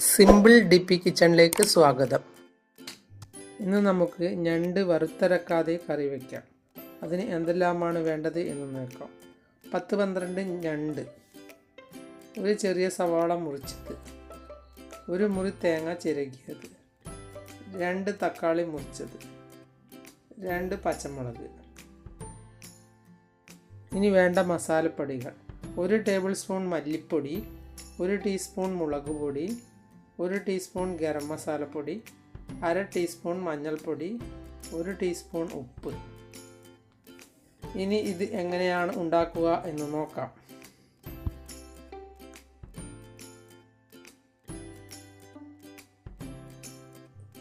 Simple D P കിച്ചണിലേക്ക് സ്വാഗതം. ഇന്ന് നമുക്ക് ഞണ്ട് വറുത്തരക്കാതെ കറി വയ്ക്കാം അതിന് എന്തെല്ലാമാണ് വേണ്ടത് എന്ന് നോക്കാം. പത്ത് പന്ത്രണ്ട് ഞണ്ട്. ഒരു ചെറിയ സവാള മുറിച്ചത് ഒരു മുറി തേങ്ങ ചിരകിയത്. രണ്ട് തക്കാളി മുറിച്ചത്. രണ്ട് പച്ചമുളക്. ഇനി വേണ്ട മസാലപ്പൊടികൾ. ഒരു ടേബിൾ സ്പൂൺ മല്ലിപ്പൊടി. ഒരു ടീസ്പൂൺ മുളക് പൊടി. ഒരു ടീസ്പൂൺ ഗരം മസാലപ്പൊടി അര ടീസ്പൂൺ മഞ്ഞൾപ്പൊടി ഒരു ടീസ്പൂൺ ഉപ്പ്. ഇനി ഇത് എങ്ങനെയാണ് ഉണ്ടാക്കുക എന്ന് നോക്കാം.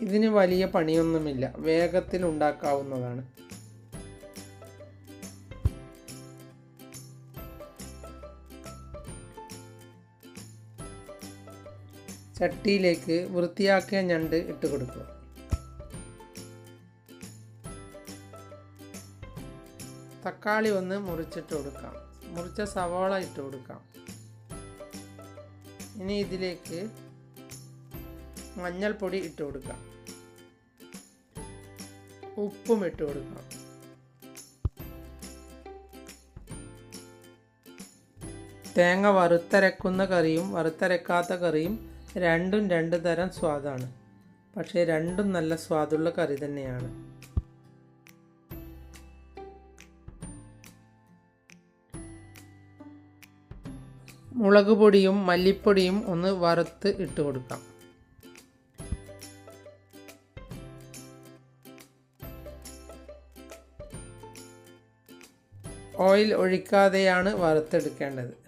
ഇതിന് വലിയ പണിയൊന്നുമില്ല. വേഗത്തിൽ ഉണ്ടാക്കാവുന്നതാണ്. ചട്ടിയിലേക്ക് വൃത്തിയാക്കിയ ഞണ്ട് ഇട്ട് കൊടുക്കുക. തക്കാളി ഒന്ന് മുറിച്ചിട്ട് കൊടുക്കാം. മുറിച്ച സവാള ഇട്ട് കൊടുക്കാം. ഇനി ഇതിലേക്ക് മഞ്ഞൾപ്പൊടി ഇട്ട് കൊടുക്കാം. ഉപ്പും ഇട്ട് കൊടുക്കാം. തേങ്ങ വറുത്തരക്കുന്ന കറിയും വറുത്തരക്കാത്ത കറിയും രണ്ടും രണ്ട് തരം സ്വാദാണ്. പക്ഷേ രണ്ടും നല്ല സ്വാദുള്ള കറി തന്നെയാണ്. മുളക് പൊടിയും മല്ലിപ്പൊടിയും ഒന്ന് വറുത്ത് ഇട്ട് കൊടുക്കാം. ഓയിൽ ഒഴിക്കാതെയാണ് വറുത്തെടുക്കേണ്ടത്.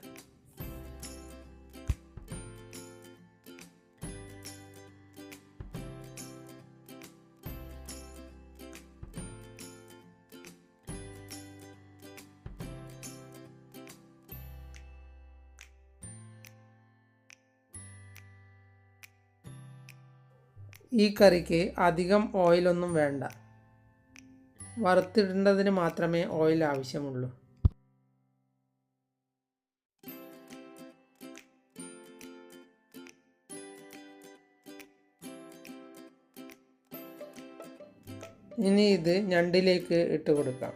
ഈ കറിക്ക് അധികം ഓയിലൊന്നും വേണ്ട. വറുത്തിടേണ്ടതിന് മാത്രമേ ഓയിൽ ആവശ്യമുള്ളൂ. ഇനി ഇത് ഞണ്ടിലേക്ക് ഇട്ട് കൊടുക്കാം.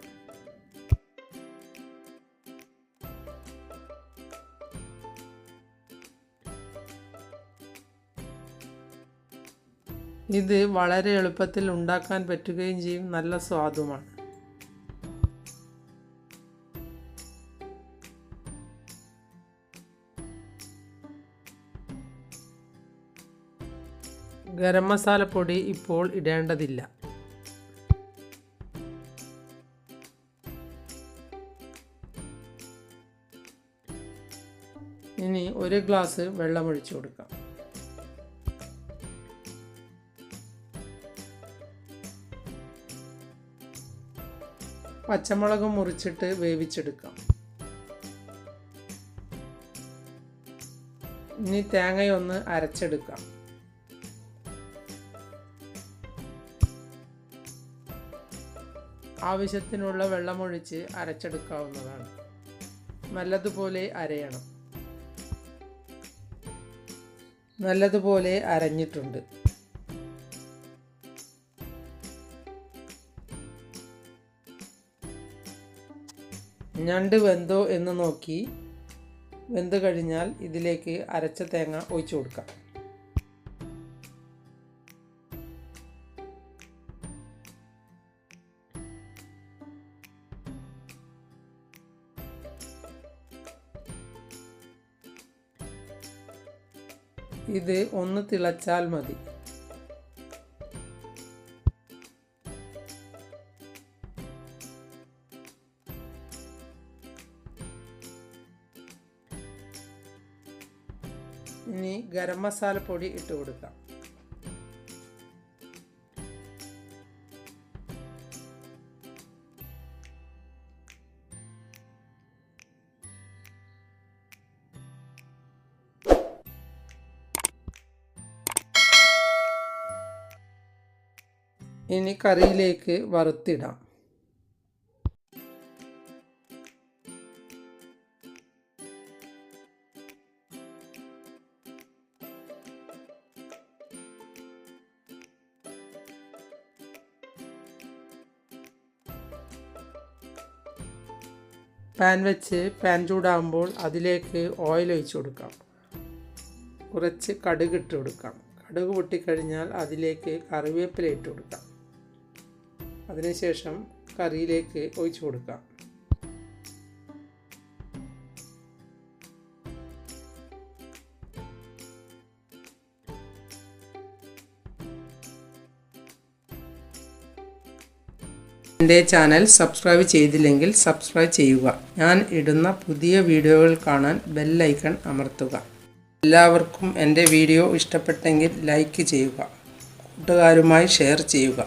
ഇത് വളരെ എളുപ്പത്തിൽ ഉണ്ടാക്കാൻ പറ്റുകയും ചെയ്യും. നല്ല സ്വാദുമാണ്. ഗരം മസാല പൊടി ഇപ്പോൾ ഇടേണ്ടതില്ല. ഇനി ഒരു ഗ്ലാസ് വെള്ളമൊഴിച്ചു കൊടുക്കാം. പച്ചമുളക് മുറിച്ചിട്ട് വേവിച്ചെടുക്കാം. ഇനി തേങ്ങയൊന്ന് അരച്ചെടുക്കാം. ആവശ്യത്തിനുള്ള വെള്ളമൊഴിച്ച് അരച്ചെടുക്കാവുന്നതാണ്. നല്ലതുപോലെ അരയണം. നല്ലതുപോലെ അരഞ്ഞിട്ടുണ്ട്. ഞണ്ട് വെന്തോ എന്ന് നോക്കി വെന്ത് കഴിഞ്ഞാൽ ഇതിലേക്ക് അരച്ച തേങ്ങ ഒഴിച്ചു കൊടുക്കാം. ഇത് ഒന്ന് തിളച്ചാൽ മതി. ഇനി ഗരം മസാല പൊടി ഇട്ട് കൊടുക്കാം. ഇനി കറിയിലേക്ക് വറുത്തിടാം. പാൻ വെച്ച് പാൻ ചൂടാകുമ്പോൾ അതിലേക്ക് ഓയിൽ ഒഴിച്ച് കൊടുക്കാം. കുറച്ച് കടുക് ഇട്ട് കൊടുക്കാം. കടുക് പൊട്ടിക്കഴിഞ്ഞാൽ അതിലേക്ക് കറിവേപ്പില ഇട്ട് കൊടുക്കാം. അതിനുശേഷം കറിയിലേക്ക് ഒഴിച്ചു കൊടുക്കാം. എന്റെ ചാനൽ സബ്സ്ക്രൈബ് ചെയ്തില്ലെങ്കിൽ സബ്സ്ക്രൈബ് ചെയ്യുക. ഞാൻ ഇടുന്ന പുതിയ വീഡിയോകൾ കാണാൻ ബെല്ലൈക്കൺ അമർത്തുക. എല്ലാവർക്കും എന്റെ വീഡിയോ ഇഷ്ടപ്പെട്ടെങ്കിൽ ലൈക്ക് ചെയ്യുക. കൂട്ടുകാരുമായി ഷെയർ ചെയ്യുക.